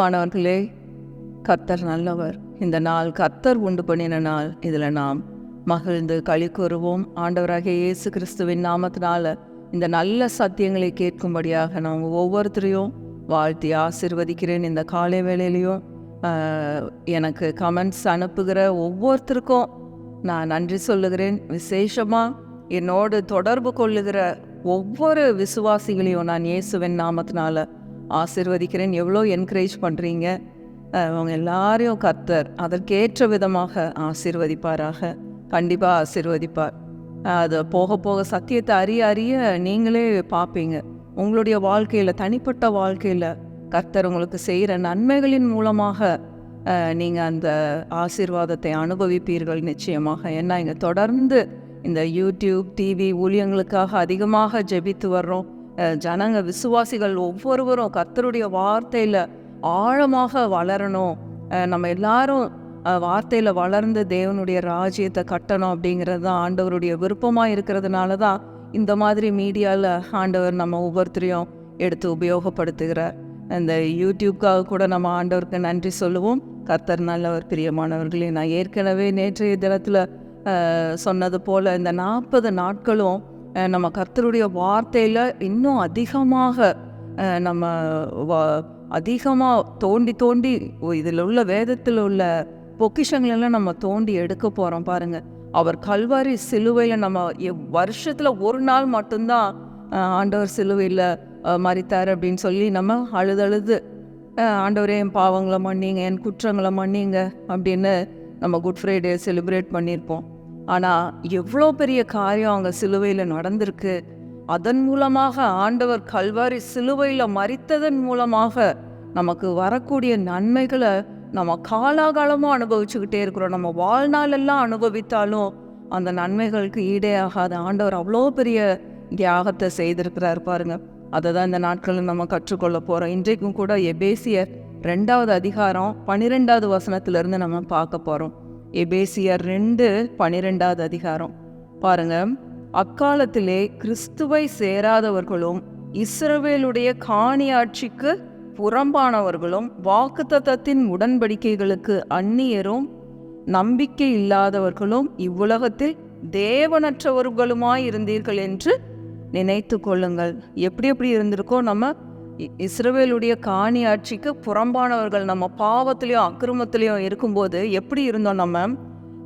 பிரியமானவர்களே கர்த்தர் நல்லவர். இந்த நாள் கர்த்தர் உண்டு பண்ணின நாள். இதில் நாம் மகிழ்ந்து களி கூறுவோம். ஆண்டவராகிய இயேசு கிறிஸ்துவின் நாமத்தினால இந்த நல்ல சத்தியங்களை கேட்கும்படியாக நான் ஒவ்வொருத்தரையும் வாழ்த்தி ஆசிர்வதிக்கிறேன். இந்த காலை வேளையிலையும் எனக்கு கமெண்ட்ஸ் அனுப்புகிற ஒவ்வொருத்தருக்கும் நான் நன்றி சொல்லுகிறேன். விசேஷமாக என்னோடு தொடர்பு கொள்ளுகிற ஒவ்வொரு விசுவாசிகளையும் நான் இயேசுவின் நாமத்தினால ஆசிர்வதிக்கிறேன். எவ்வளோ என்கரேஜ் பண்ணுறீங்க அவங்க எல்லாரையும் கர்த்தர் அதற்கேற்ற விதமாக ஆசீர்வதிப்பாராக. கண்டிப்பாக ஆசீர்வதிப்பார். அது போக போக சத்தியத்தை அறிய அறிய நீங்களே பார்ப்பீங்க. உங்களுடைய வாழ்க்கையில் தனிப்பட்ட வாழ்க்கையில் கர்த்தர் உங்களுக்கு செய்கிற நன்மைகளின் மூலமாக நீங்கள் அந்த ஆசீர்வாதத்தை அனுபவிப்பீர்கள் நிச்சயமாக. ஏன்னா இங்கே தொடர்ந்து இந்த யூடியூப் டிவி ஊழியங்களுக்காக அதிகமாக ஜெபித்து வர்றோம். ஜனங்க விசுவாசிகள் ஒவ்வொருவரும் கர்த்தருடைய வார்த்தையில் ஆழமாக வளரணும். நம்ம எல்லாரும் வார்த்தையில் வளர்ந்து தேவனுடைய ராஜ்யத்தை கட்டணும் அப்படிங்கிறது தான் ஆண்டவருடைய விருப்பமாக இருக்கிறதுனால தான் இந்த மாதிரி மீடியாவில் ஆண்டவர் நம்ம ஒவ்வொருத்தரையும் எடுத்து உபயோகப்படுத்துகிறார். இந்த யூடியூப்காக கூட நம்ம ஆண்டவருக்கு நன்றி சொல்லுவோம். கர்த்தர் நல்லவர் பிரியமானவர்களே நான் ஏற்கனவே நேற்றைய தினத்தில் சொன்னது போல் இந்த நாற்பது நாட்களும் நம்ம கர்த்தருடைய வார்த்தையில் இன்னும் அதிகமாக நம்ம வ- அதிகமாக தோண்டி தோண்டி இதில் உள்ள வேதத்தில் உள்ள பொக்கிஷங்களெல்லாம் நம்ம தோண்டி எடுக்க போகிறோம் பாருங்கள் அவர் கல்வாரி சிலுவையில் நம்ம வருஷத்தில் ஒரு நாள் மட்டும்தான் ஆண்டவர் சிலுவையில் மறித்தார் அப்படின்னு சொல்லி நம்ம அழுதழுது ஆண்டவரே என் பாவங்களை மன்னிங்க என் குற்றங்களை மன்னிங்க அப்படின்னு நம்ம குட் ஃப்ரைடே செலிப்ரேட் பண்ணியிருப்போம். ஆனால் எவ்வளோ பெரிய காரியம் அங்கே சிலுவையில் நடந்திருக்கு. அதன் மூலமாக ஆண்டவர் கல்வாரி சிலுவையில் மறித்ததன் மூலமாக நமக்கு வரக்கூடிய நன்மைகளை நம்ம காலாகாலமும் அனுபவிச்சுக்கிட்டே இருக்கிறோம். நம்ம வாழ்நாளெல்லாம் அனுபவித்தாலும் அந்த நன்மைகளுக்கு ஈடே ஆகாத ஆண்டவர் அவ்வளோ பெரிய தியாகத்தை செய்திருக்கிறார் பாருங்க. அதை தான் இந்த நாட்களில் நம்ம கற்றுக்கொள்ள போகிறோம் இன்றைக்கும் கூட எபேசிய ரெண்டாவது அதிகாரம் பன்னிரெண்டாவது வசனத்திலிருந்து நம்ம பார்க்க போகிறோம் எபேசியர் ரெண்டு பனிரெண்டாவது அதிகாரம். பாருங்க. அக்காலத்திலே கிறிஸ்துவை சேராதவர்களும் இஸ்ரவேலுடைய காணியாட்சிக்கு புறம்பானவர்களும் வாக்குத்தத்தத்தின் உடன்படிக்கைகளுக்கு அந்நியரும் நம்பிக்கை இல்லாதவர்களும் இவ்வுலகத்தில் தேவனற்றவர்களுமாய் இருந்தீர்கள் என்று நினைத்து கொள்ளுங்கள். எப்படி எப்படி இருந்திருக்கோ நம்ம இஸ்ரவேலுடைய காணி ஆட்சிக்கு புறம்பானவர்கள் நம்ம பாவத்திலையும் அக்கிரமத்திலையும் இருக்கும்போது எப்படி இருந்தோம் நம்ம?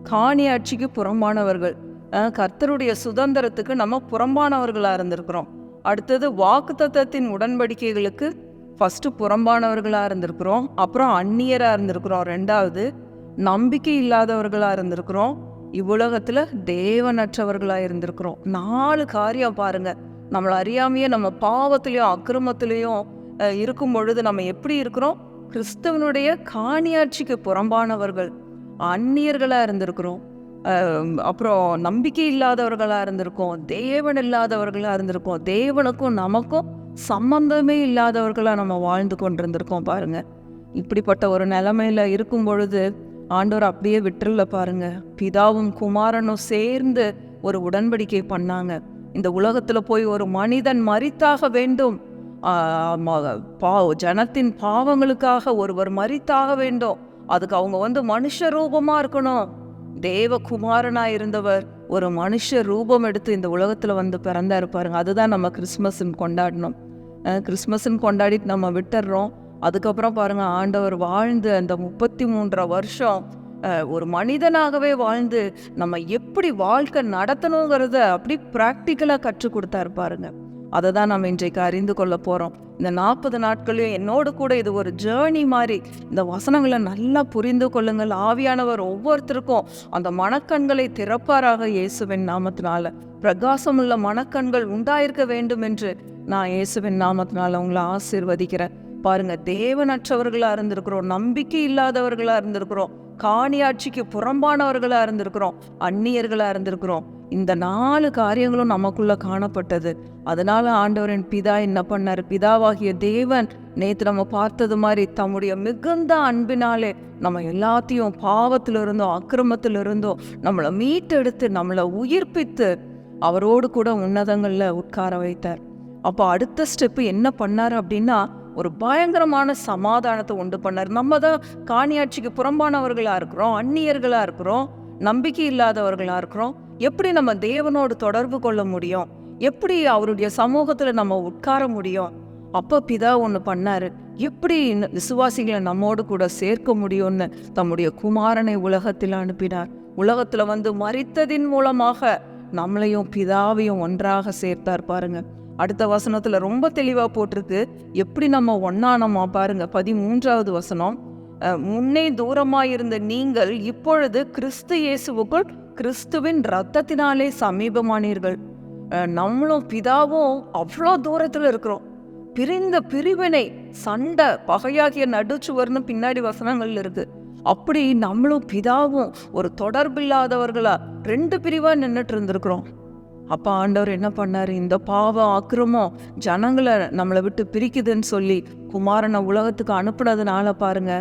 காணி ஆட்சிக்கு புறம்பானவர்கள். கர்த்தருடைய சுதந்திரத்துக்கு நம்ம புறம்பானவர்களாக இருந்திருக்கிறோம். அடுத்தது வாக்குத்தத்தின் உடன்படிக்கைகளுக்கு ஃபஸ்ட்டு புறம்பானவர்களாக இருந்திருக்கிறோம். அப்புறம் அந்நியராக இருந்திருக்கிறோம். ரெண்டாவது நம்பிக்கை இல்லாதவர்களாக இருந்திருக்கிறோம். இவ்வுலகத்தில் தேவனற்றவர்களாக இருந்திருக்கிறோம். நாலு காரியம் பாருங்க. நம்மளை அறியாமையே நம்ம பாவத்திலையும் அக்கிரமத்திலையும் இருக்கும் பொழுது நம்ம எப்படி இருக்கிறோம்? கிறிஸ்தவனுடைய காணியாட்சிக்கு புறம்பானவர்கள் அந்நியர்களாக இருந்திருக்கிறோம். அப்புறம் நம்பிக்கை இல்லாதவர்களாக இருந்திருக்கோம் தேவன் இல்லாதவர்களாக இருந்திருக்கோம் தேவனுக்கும் நமக்கும் சம்பந்தமே இல்லாதவர்களாக நம்ம வாழ்ந்து கொண்டிருந்திருக்கோம் பாருங்க. இப்படிப்பட்ட ஒரு நிலைமையில இருக்கும் பொழுது ஆண்டவர் அப்படியே விட்டுருல பாருங்க. பிதாவும் குமாரனும் சேர்ந்து ஒரு உடன்படிக்கை பண்ணாங்க. இந்த உலகத்தில் போய் ஒரு மனிதன் மரித்தாக வேண்டும். பா ஜனத்தின் பாவங்களுக்காக ஒருவர் மரித்தாக வேண்டும். அதுக்கு அவங்க வந்து மனுஷ ரூபமாக இருக்கணும். தேவகுமாரனாக இருந்தவர் ஒரு மனுஷ ரூபம் எடுத்து இந்த உலகத்தில் வந்து பிறந்தாரு பாருங்க. அதுதான் நம்ம கிறிஸ்மஸ்ன்னு கொண்டாடணும். கிறிஸ்மஸ்ன்னு கொண்டாடிட்டு நம்ம விட்டுடுறோம் அதுக்கப்புறம் பாருங்கள் ஆண்டவர் வாழ்ந்து அந்த முப்பத்தி மூன்றரை வருஷம் ஒரு மனிதனாகவே வாழ்ந்து நம்ம எப்படி வாழ்க்கை நடத்தணுங்கிறத அப்படி ப்ராக்டிக்கலாக கற்றுக் கொடுத்தாரு பாருங்க. அதை தான் நம்ம இன்றைக்கு அறிந்து கொள்ள போகிறோம் இந்த நாற்பது நாட்களையும் என்னோடு கூட இது ஒரு ஜேர்னி மாதிரி இந்த வசனங்களை நல்லா புரிந்து கொள்ளுங்கள். ஆவியானவர் ஒவ்வொருத்தருக்கும் அந்த மனக்கண்களை திறப்பாராக இயேசுவின் நாமத்தினால. பிரகாசமுள்ள மனக்கண்கள் உண்டாயிருக்க வேண்டும் என்று நான் இயேசுவின் நாமத்தினால உங்களை ஆசீர்வதிக்கிறேன். பாருங்க தேவனற்றவர்களாக இருந்திருக்கிறோம் நம்பிக்கை இல்லாதவர்களாக இருந்திருக்கிறோம் காணியாட்சிக்கு புறம்பானவர்களாக இருந்திருக்கிறோம் அந்நியர்களாக இருந்திருக்கிறோம். இந்த நாலு காரியங்களும் நமக்குள்ள காணப்பட்டது. அதனால ஆண்டவரின் பிதா என்ன பண்ணாரு? பிதாவாகிய தேவன் நேற்று நம்ம பார்த்தது மாதிரி தம்முடைய மிகுந்த அன்பினாலே நம்ம எல்லாத்தையும் பாவத்தில் இருந்தோம் அக்கிரமத்துல இருந்தோம் நம்மளை மீட்டெடுத்து நம்மளை உயிர்ப்பித்து அவரோடு கூட உன்னதங்கள்ல உட்கார வைத்தார். அப்போ அடுத்த ஸ்டெப்பு என்ன பண்ணாரு அப்படின்னா ஒரு பயங்கரமான சமாதானத்தை உண்டு பண்ணார். நம்ம தான் காணியாட்சிக்கு புறம்பானவர்களாக இருக்கிறோம் அந்நியர்களாக இருக்கிறோம் நம்பிக்கை இல்லாதவர்களாக இருக்கிறோம். எப்படி நம்ம தேவனோடு தொடர்பு கொள்ள முடியும்? எப்படி அவருடைய சமூகத்தில் நம்ம உட்கார முடியும்? அப்போ பிதா ஒன்று பண்ணாரு. எப்படி இந்த விசுவாசிகளை நம்மோடு கூட சேர்க்க முடியும்னு தம்முடைய குமாரனை உலகத்தில் அனுப்பினார். உலகத்தில் வந்து மறித்ததின் மூலமாக நம்மளையும் பிதாவையும் ஒன்றாக சேர்த்தார் பாருங்கள் அடுத்த வசனத்தில் ரொம்ப தெளிவாக போட்டிருக்கு. எப்படி நம்ம ஒன்னானோமா பாருங்க பதிமூன்றாவது வசனம். முன்னே தூரமாக இருந்த நீங்கள் இப்பொழுது கிறிஸ்து இயேசுவுக்குள் கிறிஸ்துவின் ரத்தத்தினாலே சமீபமானீர்கள். நம்மளும் பிதாவும் அவ்வளோ தூரத்தில் இருக்கிறோம். பிரிந்த பிரிவினை சண்டை பகையாகிய நடுச்சுவர்னு பின்னாடி வசனங்கள் இருக்கு. அப்படி நம்மளும் பிதாவும் ஒரு தொடர்பில்லாதவர்களாக ரெண்டு பிரிவா நின்றுட்டு இருந்திருக்கிறோம். அப்போ ஆண்டவர் என்ன பண்ணாரு? இந்த பாவம் அக்கிரமம் ஜனங்களை நம்மளை விட்டு பிரிக்குதுன்னு சொல்லி குமாரனை உலகத்துக்கு அனுப்புனதுனால பாருங்க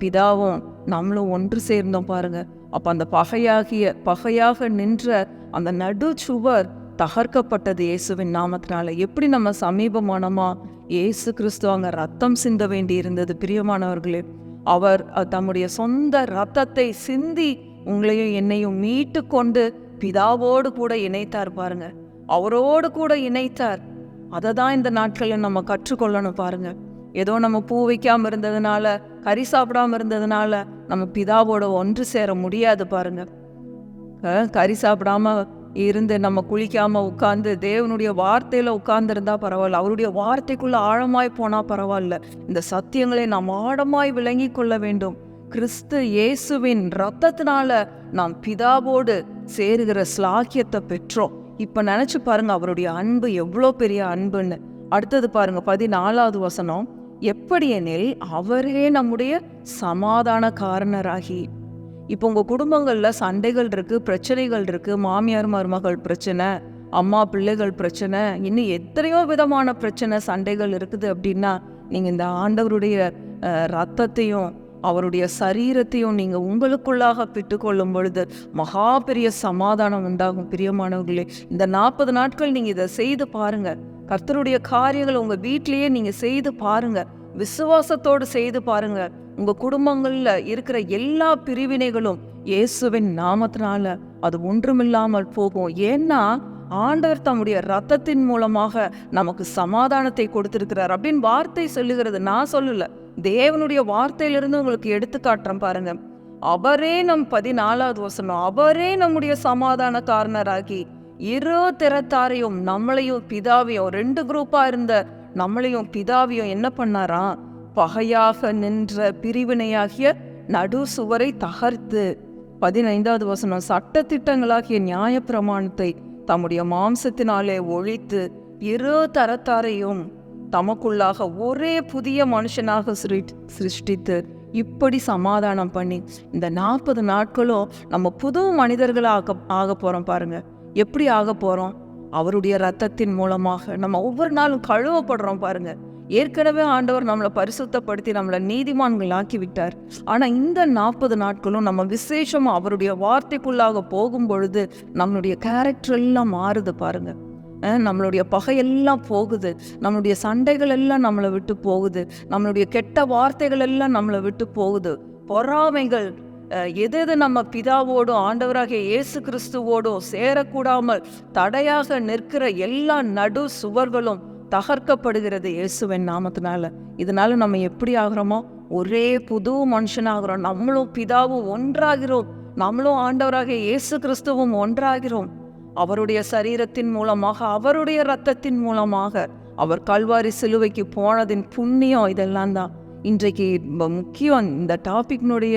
பிதாவும் நம்மளும் ஒன்று சேர்ந்தோம் பாருங்க. அப்ப அந்த பகையாகிய பகையாக நின்ற அந்த நடு சுவர் தகர்க்கப்பட்டது இயேசுவின் நாமத்தினால. எப்படி நம்ம சமீபமானமா இயேசு கிறிஸ்து அங்கே ரத்தம் சிந்த வேண்டி இருந்தது பிரியமானவர்களே. அவர் தம்முடைய சொந்த ரத்தத்தை சிந்தி உங்களையும் என்னையும் மீட்டு கொண்டு பிதாவோடு கூட இணைத்தார் பாருங்க. அவரோடு கூட இணைத்தார். அதை தான் இந்த நாட்களில் நம்ம கற்றுக்கொள்ளணும் பாருங்க. ஏதோ நம்ம பூ வைக்காமல் இருந்ததுனால கறி சாப்பிடாம இருந்ததுனால நம்ம பிதாவோட ஒன்று சேர முடியாது பாருங்க. கறி சாப்பிடாம இருந்து நம்ம குளிக்காம உட்கார்ந்து தேவனுடைய வார்த்தையில உட்கார்ந்துருந்தா பரவாயில்ல. அவருடைய வார்த்தைக்குள்ள ஆழமாய் போனா பரவாயில்ல. இந்த சத்தியங்களை நாம் ஆழமாய் விளங்கி கொள்ள வேண்டும். கிறிஸ்து இயேசுவின் ரத்தத்தினால நாம் பிதாவோடு சேருகிற ஸ்லாக்கியத்தை பெற்றோம். இப்ப நினைச்சு பாருங்க அவருடைய அன்பு எவ்வளோ பெரிய அன்புன்னு. அடுத்தது பாருங்க பதினாலாவது வசனம். எப்படியெனில் அவரே நம்முடைய சமாதான காரணராகி. இப்போ உங்க குடும்பங்கள்ல சண்டைகள் இருக்கு பிரச்சனைகள் இருக்கு மாமியார் மருமகள் பிரச்சனை அம்மா பிள்ளைகள் பிரச்சனை இன்னும் எத்தனையோ விதமான பிரச்சனை சண்டைகள் இருக்குது அப்படின்னா நீங்கள் இந்த ஆண்டவருடைய ரத்தத்தையும் அவருடைய சரீரத்தையும் நீங்கள் உங்களுக்குள்ளாக பெற்றுக்கொள்ளும் பொழுது மகா பெரிய சமாதானம் உண்டாகும் பிரியமானவர்களே. இந்த நாற்பது நாட்கள் நீங்கள் இதை செய்து பாருங்க. கர்த்தருடைய காரியங்களை உங்க வீட்டிலேயே நீங்கள் செய்து பாருங்க. விசுவாசத்தோடு செய்து பாருங்க. உங்க குடும்பங்கள்ல இருக்கிற எல்லா பிரிவினைகளும் இயேசுவின் நாமத்தினால அது ஒன்றுமில்லாமல் போகும். ஏன்னா ஆண்டவர் தம்முடைய ரத்தத்தின் மூலமாக நமக்கு சமாதானத்தை கொடுத்திருக்கிறார் அப்படின்னு வார்த்தை சொல்லுகிறது. நான் சொல்லல. தேவனுடைய வார்த்தையிலிருந்து உங்களுக்கு எடுத்து காட்டுறேன் பாருங்க. அவரே நம் பதினாலாவது வசனம் அவரே நம்முடைய சமாதான காரணராகி இரு திறத்தாரையும் நம்மளையும் பிதாவையும் ரெண்டு குரூப்பா இருந்த நம்மளையும் பிதாவையும் என்ன பண்ணாராம் பகையாக நின்ற பிரிவினையாகிய நடு சுவரை தகர்த்து. பதினைந்தாவது வசனம் சட்டத்திட்டங்களாகிய நியாயப்பிரமாணத்தை தம்முடைய மாம்சத்தினாலே ஒழித்து இரு தரத்தாரையும் தமக்குள்ளாக ஒரே புதிய மனுஷனாக சிருஷ்டித்து இப்படி சமாதானம் பண்ணி இந்த நாற்பது நாட்களும் நம்ம புது மனிதர்களாக ஆக போகிறோம் பாருங்கள் எப்படி ஆக போகிறோம் அவருடைய ரத்தத்தின் மூலமாக நம்ம ஒவ்வொரு நாளும் கழுவப்படுறோம் பாருங்கள் ஏற்கனவே ஆண்டவர் நம்மளை பரிசுத்தப்படுத்தி நம்மளை நீதிமான்கள் ஆக்கி விட்டார் ஆனால் இந்த நாற்பது நாட்களும் நம்ம விசேஷமாக அவருடைய வார்த்தைக்குள்ளாக போகும் பொழுது நம்மளுடைய கேரக்டர் எல்லாம் மாறுது பாருங்கள் நம்மளுடைய பகையெல்லாம் போகுது. நம்மளுடைய சண்டைகள் எல்லாம் நம்மளை விட்டு போகுது. நம்மளுடைய கெட்ட வார்த்தைகள் எல்லாம் நம்மளை விட்டு போகுது. பொறாமைகள் எது எது நம்ம பிதாவோடும் ஆண்டவராகிய இயேசு கிறிஸ்துவோடும் சேரக்கூடாமல் தடையாக நிற்கிற எல்லா நடு சுவர்களும் தகர்க்கப்படுகிறது இயேசுவின் நாமத்தினால. இதனால நம்ம எப்படி ஆகிறோமோ ஒரே புது மனுஷனாகிறோம். நம்மளும் பிதாவும் ஒன்றாகிறோம். நம்மளும் ஆண்டவராக இயேசு கிறிஸ்துவும் ஒன்றாகிறோம். அவருடைய சரீரத்தின் மூலமாக அவருடைய இரத்தத்தின் மூலமாக அவர் கல்வாரி சிலுவைக்கு போனதின் புண்ணியம் இதெல்லாம் தான். இன்றைக்கு முக்கியம் இந்த டாபிக்னுடைய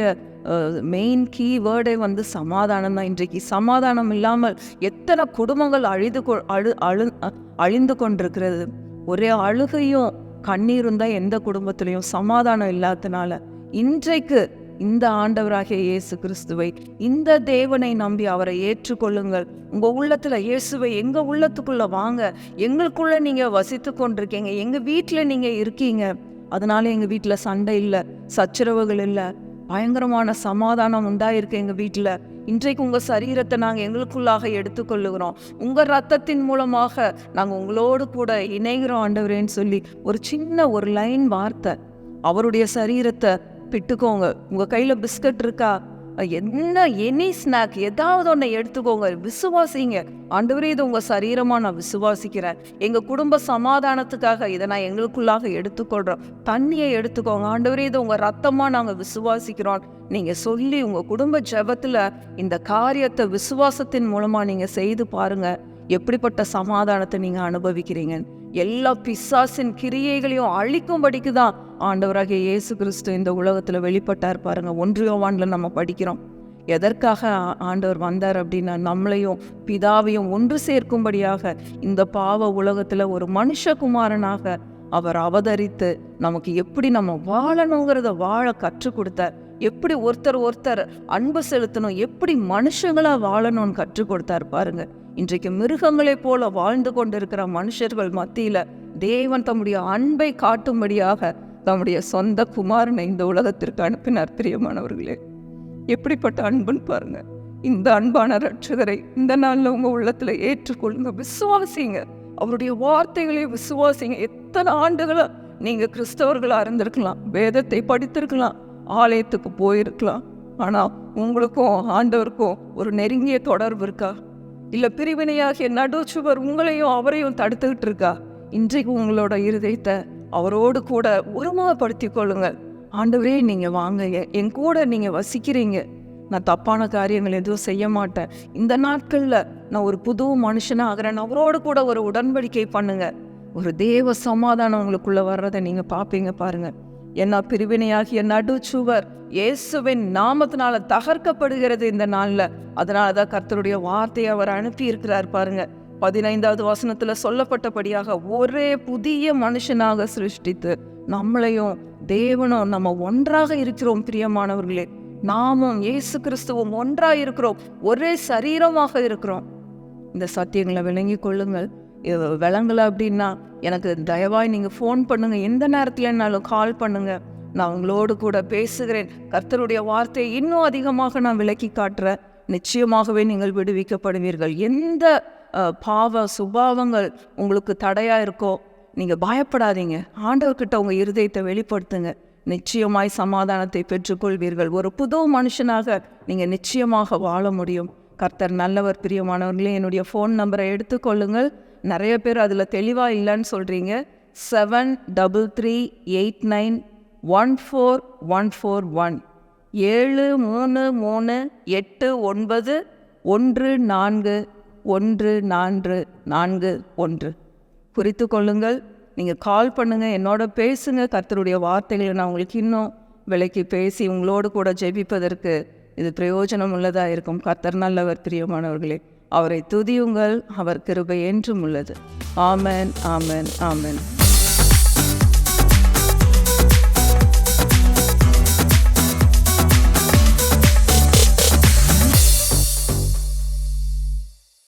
மெயின் கீ வேர்டே வந்து சமாதானம் தான். இன்றைக்கு சமாதானம் இல்லாமல் எத்தனை குடும்பங்கள் அழிது கொ அழு அழு அ- அழிந்து கொண்டிருக்கிறது. ஒரே அழுகையும் கண்ணீரும் தான் எந்த குடும்பத்திலையும் சமாதானம் இல்லாதனால இன்றைக்கு இந்த ஆண்டவராகிய இயேசு கிறிஸ்துவை இந்த தேவனை நம்பி அவரை ஏற்றுக்கொள்ளுங்கள். உங்கள் உள்ளத்தில் இயேசுவை எங்கள் உள்ளத்துக்குள்ளே வாங்க எங்களுக்குள்ளே நீங்கள் வசித்து கொண்டிருக்கீங்க எங்கள் வீட்டில் நீங்கள் இருக்கீங்க. அதனால எங்கள் வீட்டில் சண்டை இல்லை சச்சரவுகள் இல்லை பயங்கரமான சமாதானம் உண்டாயிருக்கு எங்கள் வீட்டில் இன்றைக்கு உங்கள் சரீரத்தை நாங்கள் எங்களுக்குள்ளாக எடுத்துக்கொள்ளுகிறோம். உங்கள் ரத்தத்தின் மூலமாக நாங்கள் உங்களோடு கூட இணைகிறோம் ஆண்டவரேன்னு சொல்லி ஒரு சின்ன ஒரு லைன் வார்த்தை. அவருடைய சரீரத்தை பிட்டுக்கோங்க உங்கள் கையில் பிஸ்கட் இருக்கா? என்ன எனி ஸ்நாக் ஏதாவது ஒன்று எடுத்துக்கோங்க. விசுவாசிங்க. ஆண்டவரே இது உங்கள் சரீரமாக நான் விசுவாசிக்கிறேன். எங்கள் குடும்ப சமாதானத்துக்காக இதை நான் எங்களுக்குள்ளாக எடுத்துக்கொள்கிறோம் தண்ணியை எடுத்துக்கோங்க. ஆண்டவரே இது உங்கள் ரத்தமாக நாங்கள் விசுவாசிக்கிறோம். நீங்கள் சொல்லி உங்கள் குடும்ப ஜெபத்தில் இந்த காரியத்தை விசுவாசத்தின் மூலமாக நீங்கள் செய்து பாருங்கள் எப்படிப்பட்ட சமாதானத்தை நீங்கள் அனுபவிக்கிறீங்க? எல்லா பிசாசின் கிரியைகளையும் அழிக்கும்படிக்கு தான் ஆண்டவராகிய இயேசு கிறிஸ்து இந்த உலகத்தில் வெளிப்பட்டார் பாருங்க. ஒன்றியோவான்ல நம்ம படிக்கிறோம். எதற்காக ஆண்டவர் வந்தார் அப்படின்னா நம்மளையும் பிதாவையும் ஒன்று சேர்க்கும்படியாக இந்த பாவ உலகத்தில் ஒரு மனுஷகுமாரனாக அவர் அவதரித்து நமக்கு எப்படி நம்ம வாழணுங்கிறத வாழ கற்றுக் கொடுத்தார். எப்படி ஒருத்தர் ஒருத்தர் அன்பு செலுத்தணும் எப்படி மனுஷங்களா வாழணும்னு கற்றுக் கொடுத்தார் பாருங்கள் இன்றைக்கு மிருகங்களைப் போல வாழ்ந்து கொண்டிருக்கிற மனுஷர்கள் மத்தியில தேவன் தம்முடைய அன்பை காட்டும்படியாக தம்முடைய சொந்த குமாரனை இந்த உலகத்திற்கு அனுப்பினார் பிரியமானவர்களே. எப்படிப்பட்ட அன்புன்னு பாருங்க. இந்த அன்பான ரட்சகரை இந்த நாள்ல உங்க உள்ளத்துல ஏற்றுக்கொள்ளுங்க விசுவாசிங்க. அவருடைய வார்த்தைகளை விசுவாசிங்க. எத்தனை ஆண்டுகளாக நீங்க கிறிஸ்தவர்களாக இருந்திருக்கலாம் வேதத்தை படித்திருக்கலாம் ஆலயத்துக்கு போயிருக்கலாம். ஆனா உங்களுக்கும் ஆண்டவருக்கும் ஒரு நெருங்கிய தொடர்பு இருக்கா? இல்லை பிரிவினையாகிய நடுச்சுவர் உங்களையும் அவரையும் தடுத்துக்கிட்டு இருக்கா இன்றைக்கு உங்களோட இருதயத்தை அவரோடு கூட உருவகப்படுத்தி கொள்ளுங்கள். ஆண்டவரே நீங்கள் வாங்க. என் கூட நீங்கள் வசிக்கிறீங்க. நான் தப்பான காரியங்கள் எதுவும் செய்ய மாட்டேன். இந்த நாட்களில் நான் ஒரு புது மனுஷனாக ஆகிறேன் அவரோடு கூட ஒரு உடன்படிக்கை பண்ணுங்க. ஒரு தேவ சமாதானம் உங்களுக்குள்ளே வர்றதை நீங்கள் பார்ப்பீங்க பாருங்கள் என்ன பிரிவினையாகிய நடுச்சுவர் இயேசுவின் நாமத்தினால தகர்க்கப்படுகிறது இந்த நாளில். அதனால தான் கர்த்தருடைய வார்த்தையை அவர் அனுப்பி இருக்கிறார் பாருங்க. பதினைந்தாவது வசனத்துல சொல்லப்பட்டபடியாக ஒரே புதிய மனுஷனாக சிருஷ்டித்து நம்மளையும் தேவனும் நம்ம ஒன்றாக இருக்கிறோம் பிரியமானவர்களே. நாமும் இயேசு கிறிஸ்துவும் ஒன்றாக இருக்கிறோம் ஒரே சரீரமாக இருக்கிறோம். இந்த சத்தியங்களை விளங்கி கொள்ளுங்கள். விளங்கலை அப்படின்னா எனக்கு தயவாய் நீங்கள் ஃபோன் பண்ணுங்கள் எந்த நேரத்துலனாலும் கால் பண்ணுங்கள் நான் உங்களோடு கூட பேசுகிறேன். கர்த்தருடைய வார்த்தையை இன்னும் அதிகமாக நான் விளக்கி காட்டுறேன். நிச்சயமாகவே நீங்கள் விடுவிக்கப்படுவீர்கள். எந்த பாவ சுபாவங்கள் உங்களுக்கு தடையாக இருக்கோ நீங்கள் பயப்படாதீங்க. ஆண்டவர்கிட்ட உங்கள் இருதயத்தை வெளிப்படுத்துங்க. நிச்சயமாய் சமாதானத்தை பெற்றுக்கொள்வீர்கள். ஒரு புது மனுஷனாக நீங்கள் நிச்சயமாக வாழ முடியும். கர்த்தர் நல்லவர் பிரியமானவர்களே என்னுடைய ஃபோன் நம்பரை எடுத்துக்கொள்ளுங்கள். நிறைய பேர் அதில் தெளிவாக இல்லைன்னு சொல்கிறீங்க seven double three eight nine one four one four one ஏழு மூணு மூணு எட்டு ஒன்பது ஒன்று நான்கு ஒன்று நான்கு நான்கு ஒன்று. குறித்து கொள்ளுங்கள். நீங்கள் கால் பண்ணுங்கள் என்னோட பேசுங்க. கர்த்தருடைய வார்த்தைகளை நான் உங்களுக்கு இன்னும் விலைக்கு பேசி உங்களோடு கூட ஜெபிப்பதற்கு இது பிரயோஜனம் உள்ளதாக இருக்கும். கர்த்தர் நல்லவர் பிரியமானவர்களே. அவரை துதியுங்கள் அவர் கிருபை என்றும் உள்ளது. ஆமன் ஆமன் ஆமென்.